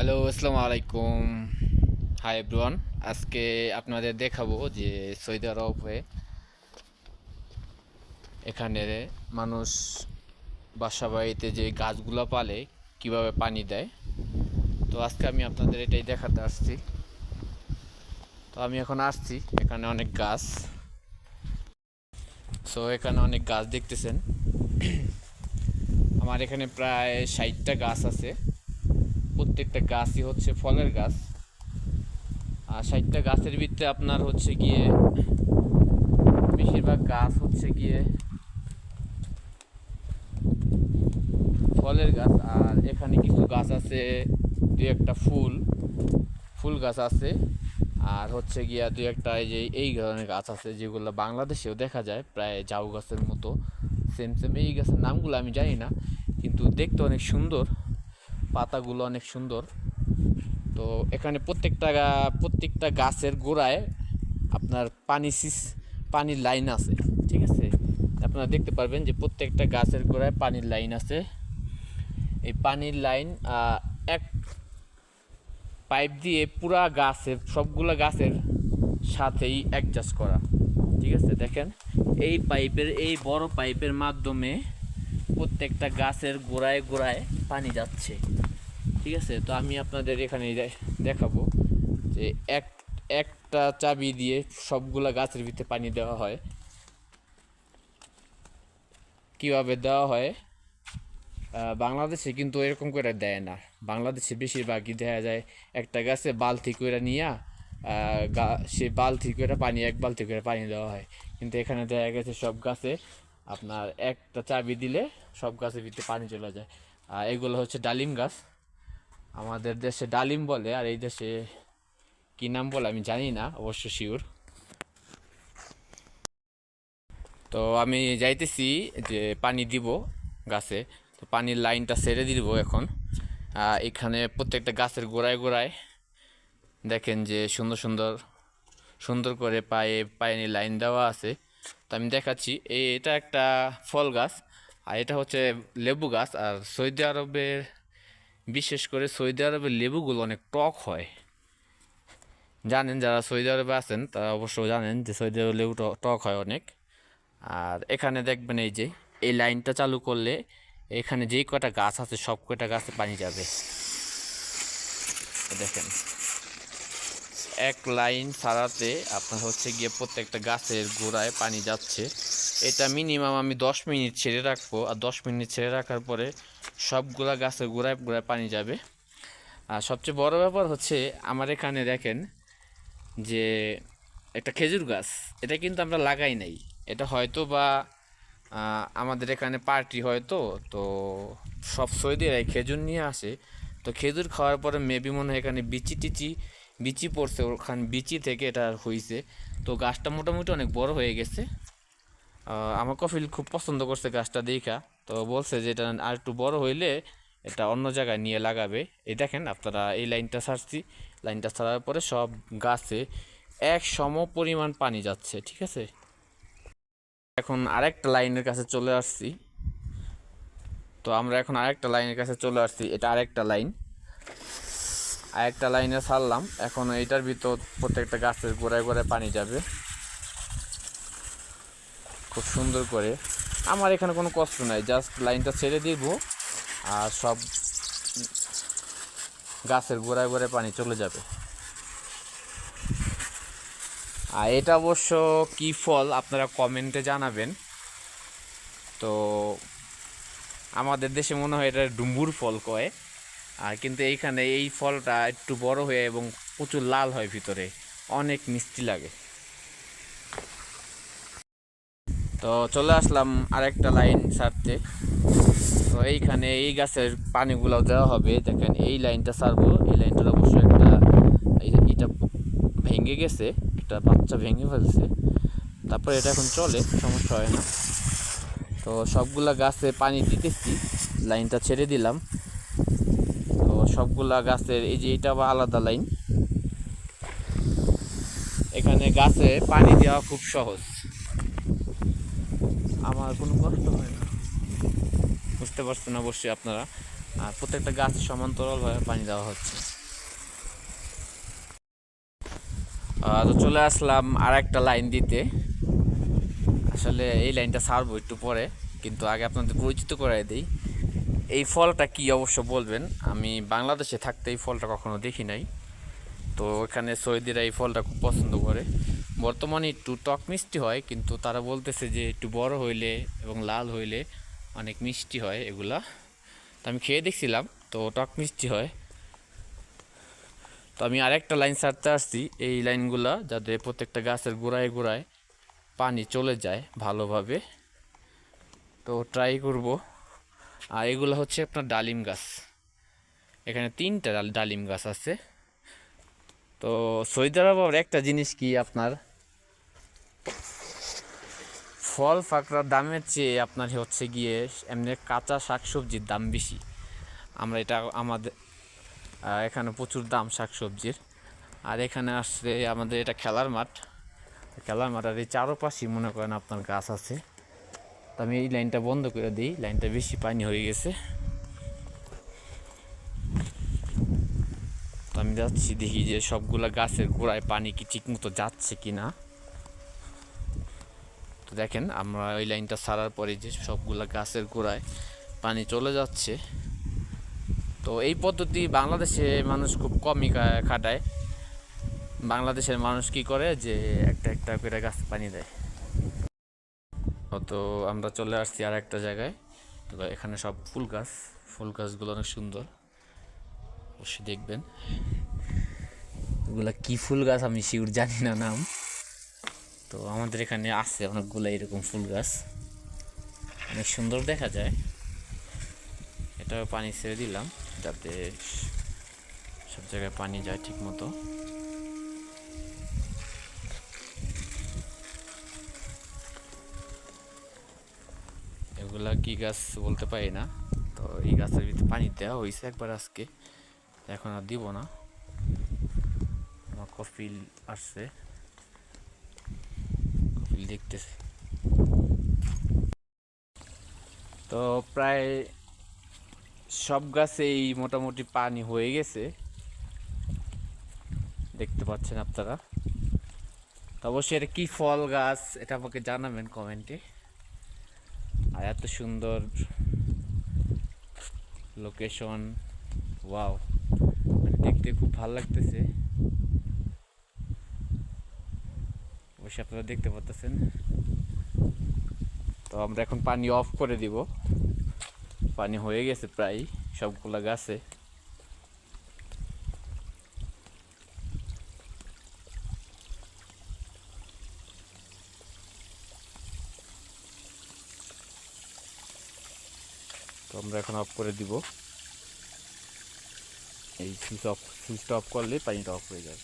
Hello আসসালামু আলাইকুম hi everyone আজকে আপনাদের দেখাবো যে সৌদি আরবে এখানে মানুষ বাসা বাড়িতে যে গাছগুলো পালে, কীভাবে পানি দেয়। তো আজকে আমি আপনাদের এটাই দেখাতে আসছি। তো আমি এখন আসছি, এখানে অনেক গাছ। সো এখানে অনেক গাছ দেখতেছেন। আমার এখানে প্রায় ষাটটা গাছ আছে। প্রত্যেকটা গাছই হচ্ছে ফলের গাছ। আর ষাটটা গাছের ভিতরে আপনার হচ্ছে গিয়ে বেশিরভাগ গাছ হচ্ছে গিয়ে ফলের গাছ। আর এখানে কিছু গাছ আছে দু একটা ফুল ফুল গাছ আছে। আর হচ্ছে গিয়া দু একটা এই যে, এই ধরনের গাছ আছে যেগুলো বাংলাদেশেও দেখা যায়, প্রায় জাউ গাছের মতো। সেম সেম এই গাছের নামগুলো আমি জানি না, কিন্তু দেখতে অনেক সুন্দর। পাতাগুলো অনেক সুন্দর। তো এখানে প্রত্যেকটা প্রত্যেকটা গাছের গোড়ায় আপনার পানি সিস, পানির লাইন আছে, ঠিক আছে? আপনারা দেখতে পারবেন যে প্রত্যেকটা গাছের গোড়ায় পানির লাইন আছে। এই পানির লাইন এক পাইপ দিয়ে পুরা গাছের, সবগুলা গাছের সাথেই অ্যাডজাস্ট করা, ঠিক আছে? দেখেন, এই পাইপের, এই বড় পাইপের মাধ্যমে প্রত্যেকটা গাছের গোড়ায় গোড়ায় পানি যাচ্ছে। ঠিক আছে? তো আমি আপনাদের এখানে দেখাবো যে এক, একটা চাবি দিয়ে সবগুলা গাছের ভিতরে পানি দেওয়া হয়। কীভাবে দেওয়া হয়? বাংলাদেশে কিন্তু এরকম করে দেয় না। বাংলাদেশে বেশিরভাগই দেখা যায় একটা গাছে বালতি করে নিয়ে সে বালতি করে পানি, এক বালতি করে পানি দেওয়া হয়। কিন্তু এখানে দেখা গেছে সব গাছে আপনার একটা চাবি দিলে সব গাছের ভিতরে পানি চলে যায়। আর এগুলো হচ্ছে ডালিম গাছ। আমাদের দেশে ডালিম বলে, আর এই দেশে কি নাম বলে আমি জানি না, অবশ্য শিওর তো আমি যাইতেছি যে পানি দিব গাছে, তো পানির লাইনটা ছেড়ে দিব এখন। এখানে প্রত্যেকটা গাছের গোড়ায় গোড়ায় দেখেন যে সুন্দর সুন্দর সুন্দর করে পায়ে, পায়ের লাইন দেওয়া আছে। তো আমি দেখাচ্ছি এই এটা একটা ফল গাছ, আর এটা হচ্ছে লেবু গাছ, আর সৌদি আরবের বিশেষ করে সৌদি আরবের লেবুগুলো অনেক টক হয়। জানেন যারা সৌদি আরবে আছেন, তারা অবশ্য জানেন যে সৌদি আরবে লেবু টক হয় অনেক। আর এখানে দেখবেন এই যে, এই লাইনটা চালু করলে এখানে যেই কটা গাছ আছে, সব কটা গাছে পানি যাবে। দেখেন। এক লাইন ছাড়াতে আপনার হচ্ছে গিয়ে প্রত্যেকটা গাছের গোড়ায় পানি যাচ্ছে। এটা মিনিমাম আমি দশ মিনিট ছেড়ে রাখব আর দশ মিনিট ছেড়ে রাখার পরে সবগুলা গাছের গোড়ায় গোড়ায় পানি যাবে। আর সবচেয়ে বড় ব্যাপার হচ্ছে আমার এখানে দেখেন যে একটা খেজুর গাছ, এটা কিন্তু আমরা লাগাই নাই। এটা হয়তো বা আমাদের এখানে পার্টি হয়তো তো সব সৌদিরাই খেজুর নিয়ে আসে। তো খেজুর খাওয়ার পরে মেবি মনে হয় এখানে বিচি টিচি বিচি পড়ছে ওখান বিচি থেকে এটা হয়েছে তো গাছটা মোটামুটি অনেক বড় হয়ে গেছে। আমার কফিল খুব পছন্দ করছে গাছটা দেখা। তো বলছে যে এটা আর একটু বড় হইলে এটা অন্য জায়গায় নিয়ে লাগাবে। এই দেখেন, আপনারা এই লাইনটা ছাড়ছি। লাইনটা ছাড়ার পরে সব গাছে এক সম পরিমাণ পানি যাচ্ছে, ঠিক আছে? এখন আরেকটা লাইনের কাছে চলে আসছি। তো আমরা এখন আরেকটা লাইনের কাছে চলে আসছি। এটা আরেকটা লাইন। আরেকটা লাইনে ছাড়লাম। এখন এইটার ভিতর প্রত্যেকটা গাছের গোড়ায় গোড়ায় পানি যাবে। খুব সুন্দর করে। আমার এখানে কোনো কষ্ট নাই জাস্ট লাইনটা ছেড়ে দিব আর সব গাছের গোড়ায় গোড়ায় পানি চলে যাবে। আর এটা অবশ্য কি ফল আপনারা কমেন্টে জানাবেন। তো আমাদের দেশে মনে হয় এটা ডুম্বুর ফল কয়। আর কিন্তু এইখানে এই ফলটা একটু বড় হয়ে এবং প্রচুর লাল হয় ভিতরে। অনেক মিষ্টি লাগে। তো চলে আসলাম আরেকটা লাইন সারতে। তো এইখানে এই গাছের পানিগুলো দেওয়া হবে। দেখেন, এই লাইনটা ছাড়বো এই লাইনটার অবশ্য একটা এটা ভেঙে গেছে। একটা বাচ্চা ভেঙে ফেলছে। তারপরে এটা এখন চলে, সমস্যা হয় না। তো সবগুলা গাছে পানি দিতেছি। লাইনটা ছেড়ে দিলাম। সবগুলা গাছের, এই যে এটা আলাদা লাইন। এখানে গাছে পানি দেওয়া খুব সহজ। আমার কোনো কষ্ট হয় না। বুঝতে পারছেন অবশ্যই আপনারা। আর প্রত্যেকটা গাছ সমান্তরালভাবে পানি দেওয়া হচ্ছে। তো চলে আসলাম আর একটা লাইন দিতে। আসলে এই লাইনটা ছাড়বো একটু পরে, কিন্তু আগে আপনাদের পরিচিত করাই দিই। এই ফলটা কি অবশ্য বলবেন? আমি বাংলাদেশে থাকতে এই ফলটা কখনো দেখি নাই। তো এখানে সৌদিরা এই ফলটা খুব পছন্দ করে। বর্তমানে একটু টক মিষ্টি হয়, কিন্তু তারা বলতেছে যে একটু বড় হইলে এবং লাল হইলে অনেক মিষ্টি হয় এগুলা। তো আমি খেয়ে দেখছিলাম, তো টক মিষ্টি হয়। তো আমি আরেকটা লাইন ছাড়তে আসছি। এই লাইনগুলা যাতে প্রত্যেকটা গাছের গোড়ায় গোড়ায় পানি চলে যায় ভালোভাবে। তো ট্রাই করব। আর এগুলো হচ্ছে আপনার ডালিম গাছ। এখানে তিনটা ডাল- ডালিম গাছ আছে। তো সৌদি আরবের একটা জিনিস কি আপনার? ফল ফাকড়ার দামের চেয়ে আপনার হচ্ছে গিয়ে এমনি কাঁচা শাকসবজির দাম বেশি। আমরা এটা আমাদের এখানে প্রচুর দাম শাকসবজির। আর এখানে আসছে আমাদের এটা খেলার মাঠ। খেলার মাঠ আর এই চারোপাশেই মনে করেন আপনার গাছ আছে। তো আমি এই লাইনটা বন্ধ করে দিই, লাইনটা বেশি পানি হয়ে গেছে। তো আমি যাচ্ছি, দেখি যে সবগুলা গাছের গোড়ায় পানি কি ঠিক মতো যাচ্ছে কি না তো দেখেন, আমরা ওই লাইনটা ছাড়ার পরে যে সবগুলা গাছের গোড়ায় পানি চলে যাচ্ছে। তো এই পদ্ধতি বাংলাদেশে মানুষ খুব কমই খাটায়। বাংলাদেশের মানুষ কি করে? যে একটা একটা করে গাছ পানি দেয়। তো আমরা চলে আসছি আর একটা জায়গায়। তো এখানে সব ফুল গাছ, ফুল গাছগুলো অনেক সুন্দর। অবশ্যই দেখবেন। এগুলা কি ফুল গাছ আমি শিওর জানি না নাম। তো আমাদের এখানে আছে অনেকগুলো এরকম ফুল গাছ। অনেক সুন্দর দেখা যায়। এটা পানি ছেড়ে দিলাম যাতে সব জায়গায় পানি যায় ঠিক মতো এগুলা কি গাছ বলতে পারি না। তো এই গাছের ভিতরে পানি দেওয়া হয়েছে একবার আজকে। এখন আর দিব না। আমার কফিল আসছে। কফিল দেখতেছে। তো প্রায় সব গাছেই মোটামুটি পানি হয়ে গেছে। দেখতে পাচ্ছেন আপনারা। তো অবশ্যই এটা কি ফল গাছ, এটা আমাকে জানাবেন কমেন্টে। আর এত সুন্দর লোকেশন ওয়াও মানে দেখতে খুব ভালো লাগতেছে। অবশ্যই আপনারা দেখতে পাচ্ছেন তো আমরা এখন পানি অফ করে দিব। পানি হয়ে গেছে প্রায়, সবগুলা গাছে। আমরা এখন অফ করে দিব। এই সুইচ অফ সুইচটা অফ করলে পানিটা অফ হয়ে যাবে